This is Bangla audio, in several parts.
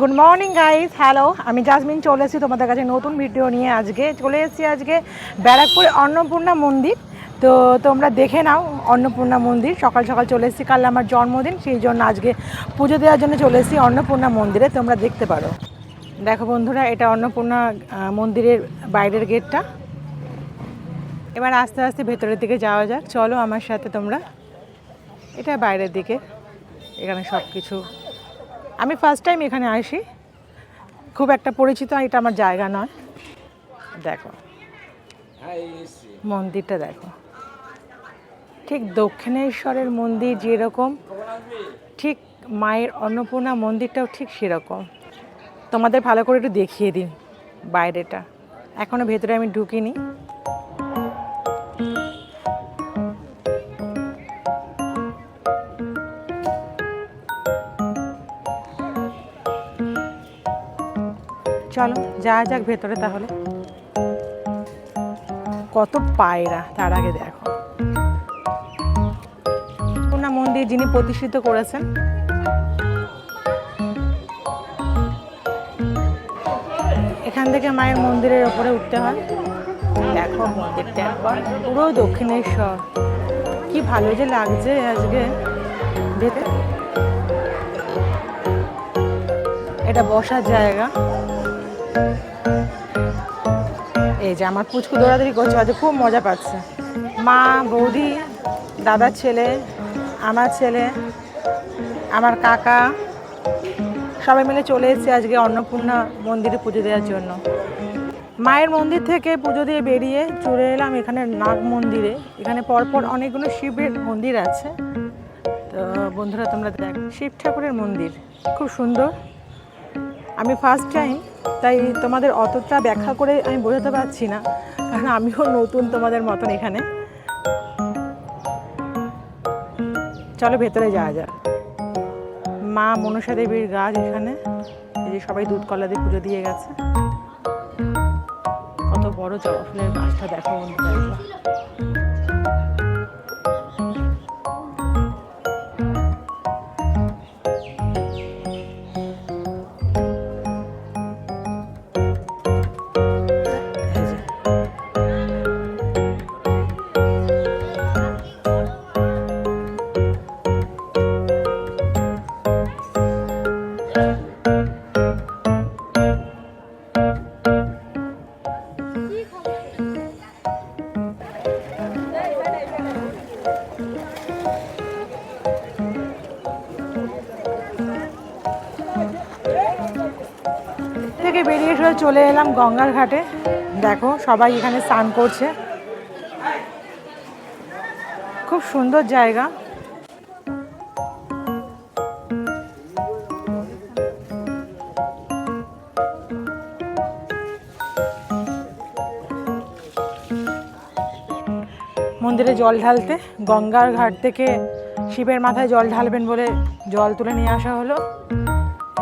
গুড মর্নিং গাইস হ্যালো আমি জাসমিন চলে এসেছি তোমাদের কাছে নতুন ভিডিও নিয়ে আজকে। চলে এসেছি আজকে ব্যারাকপুরে অন্নপূর্ণা মন্দির। তো তোমরা দেখে নাও অন্নপূর্ণা মন্দির। সকাল সকাল চলে এসেছি। কাল আমার জন্মদিন, সেই জন্য আজকে পুজো দেওয়ার জন্য চলে এসেছি অন্নপূর্ণা মন্দিরে। তোমরা দেখতে পারো। দেখো বন্ধুরা, এটা অন্নপূর্ণা মন্দিরের বাইরের গেটটা। এবার আস্তে আস্তে ভেতরের দিকে যাওয়া যাক। চলো আমার সাথে তোমরা। এটা বাইরের দিকে। এখানে সব কিছু আমি ফার্স্ট টাইম এখানে আসি। খুব একটা পরিচিত এটা আমার জায়গা নয়। দেখো। মন্দিরটা দেখো। ঠিক দক্ষিণেশ্বরের মন্দির যেরকম, ঠিক মায়ের অন্নপূর্ণা মন্দিরটাও ঠিক সেরকম। তোমাদের ভালো করে একটু দেখিয়ে দিন বাইরেটা। এখনও ভেতরে আমি ঢুকিনি। চলো যাওয়া যাক ভেতরে তাহলে। কত পায়রা, তার আগে দেখো। পূর্ণা মন্দির যিনি প্রতিষ্ঠিত করেছেন। এখান থেকে মায়ের মন্দিরের ওপরে উঠতে হয়। দেখো মন্দিরটা একবার, পুরো দক্ষিণেশ্বর। কি ভালো যে লাগছে আজকে দেখে এটা বসার জায়গা। এই যে আমার পুচকু দৌড়াদৌড়ি করছে আজ খুব মজা পাচ্ছে। মা, বৌদি দাদার ছেলে, আমার ছেলে, আমার কাকা, সবাই মিলে চলে এসেছে আজকে অন্নপূর্ণা মন্দিরে পুজো দেওয়ার জন্য। মায়ের মন্দির থেকে পুজো দিয়ে বেরিয়ে চলে এলাম এখানে নাগ মন্দিরে। এখানে পরপর অনেকগুলো শিবের মন্দির আছে। তো বন্ধুরা, তোমরা দেখ, শিব ঠাকুরের মন্দির, খুব সুন্দর। আমি ফার্স্ট টাইম তাই তোমাদের অতটা ব্যাখ্যা করে আমি বোঝাতে পারছি না, কারণ আমিও নতুন তোমাদের মতন এখানে। চলো ভেতরে যাওয়া যাক। মা মনসা দেবীর গাছ এখানে, এই যে সবাই দুধ কলা দিয়ে পুজো দিয়ে গেছে। কত বড় জবা ফুলের গাছটা দেখো বন্ধুরা। বেরিয়ে এসে চলে এলাম গঙ্গার ঘাটে। দেখো, সবাই এখানে স্নান করছে। খুব সুন্দর জায়গা। মন্দিরে জল ঢালতে, গঙ্গার ঘাট থেকে শিবের মাথায় জল ঢালবেন বলে জল তুলে নিয়ে আসা হলো।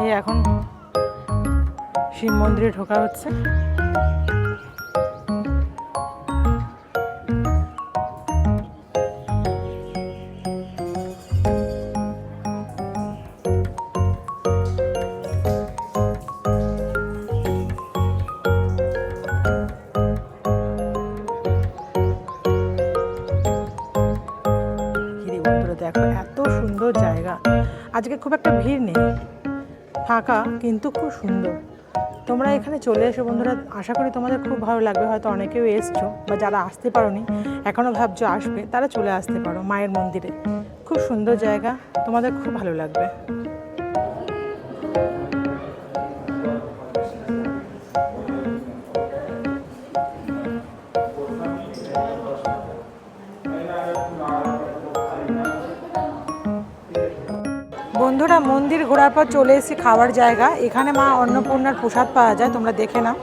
এই এখন শিব মন্দিরে ঢোকা হচ্ছে। এত সুন্দর জায়গা। আজকে খুব একটা ভিড় নেই। ফাঁকা, কিন্তু খুব সুন্দর। তোমরা এখানে চলে এসো বন্ধুরা। আশা করি তোমাদের খুব ভালো লাগবে। হয়তো অনেকেও এসছো বা যারা আসতে পারোনি এখনও ভাবছ আসবে তারা চলে আসতে পারো মায়ের মন্দিরে। খুব সুন্দর জায়গা তোমাদের খুব ভালো লাগবে। বন্ধুরা, মন্দির ঘোরার পর চলে এসেছি খাওয়ার জায়গা। এখানে মা অন্নপূর্ণার প্রসাদ পাওয়া যায়, তোমরা দেখে নাও।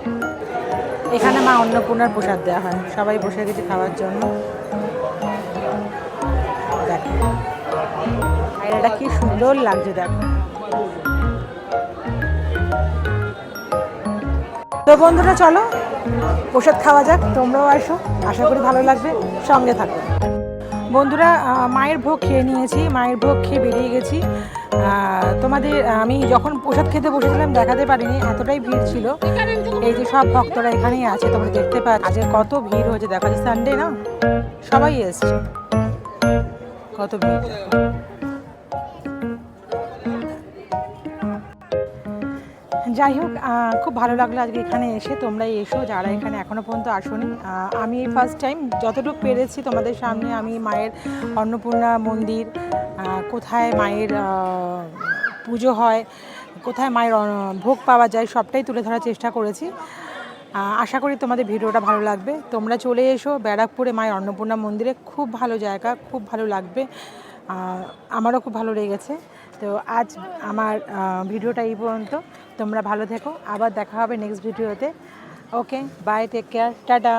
এখানে মা অন্নপূর্ণার প্রসাদ দেওয়া হয়, সবাই বসে গেছে খাওয়ার জন্য। এটা কি সুন্দর লাগছে, দেখো। তো বন্ধুরা, চলো, প্রসাদ খাওয়া যাক, তোমরাও আসো, আশা করি ভালো লাগবে, সঙ্গে থাকো। বন্ধুরা মায়ের ভোগ খেয়ে নিয়েছি, মায়ের ভোগ খেয়ে বেরিয়ে গেছি। তোমাদের, আমি যখন প্রসাদ খেতে বসেছিলাম, দেখাতে পারিনি, এতটাই ভিড় ছিল। এই যে সব ভক্তরা এখানেই আছে, তোমরা দেখতে পাচ্ছ। আজকে কত ভিড় হয়েছে, দেখা যাচ্ছে সানডে না? সবাই এসছে। কত ভিড়। যাই হোক খুব ভালো লাগল আজকে এখানে এসে। তোমরা এসো, যারা এখানে এখনও পর্যন্ত আসোনি। আমি ফার্স্ট টাইম যতটুকু পেরেছি তোমাদের সামনে, আমি মায়ের অন্নপূর্ণা মন্দির কোথায় মায়ের পুজো হয়, কোথায় মায়ের ভোগ পাওয়া যায়, সবটাই তুলে ধরার চেষ্টা করেছি। আশা করি তোমাদের ভিডিওটা ভালো লাগবে। তোমরা চলে এসো, ব্যারাকপুরে মায়ের অন্নপূর্ণা মন্দিরে। খুব ভালো জায়গা, খুব ভালো লাগবে। আমারও খুব ভালো লেগেছে। তো আজ আমার ভিডিওটা এই পর্যন্ত। তোমরা ভালো থেকো। আবার দেখা হবে নেক্সট ভিডিওতে okay bye take care tata.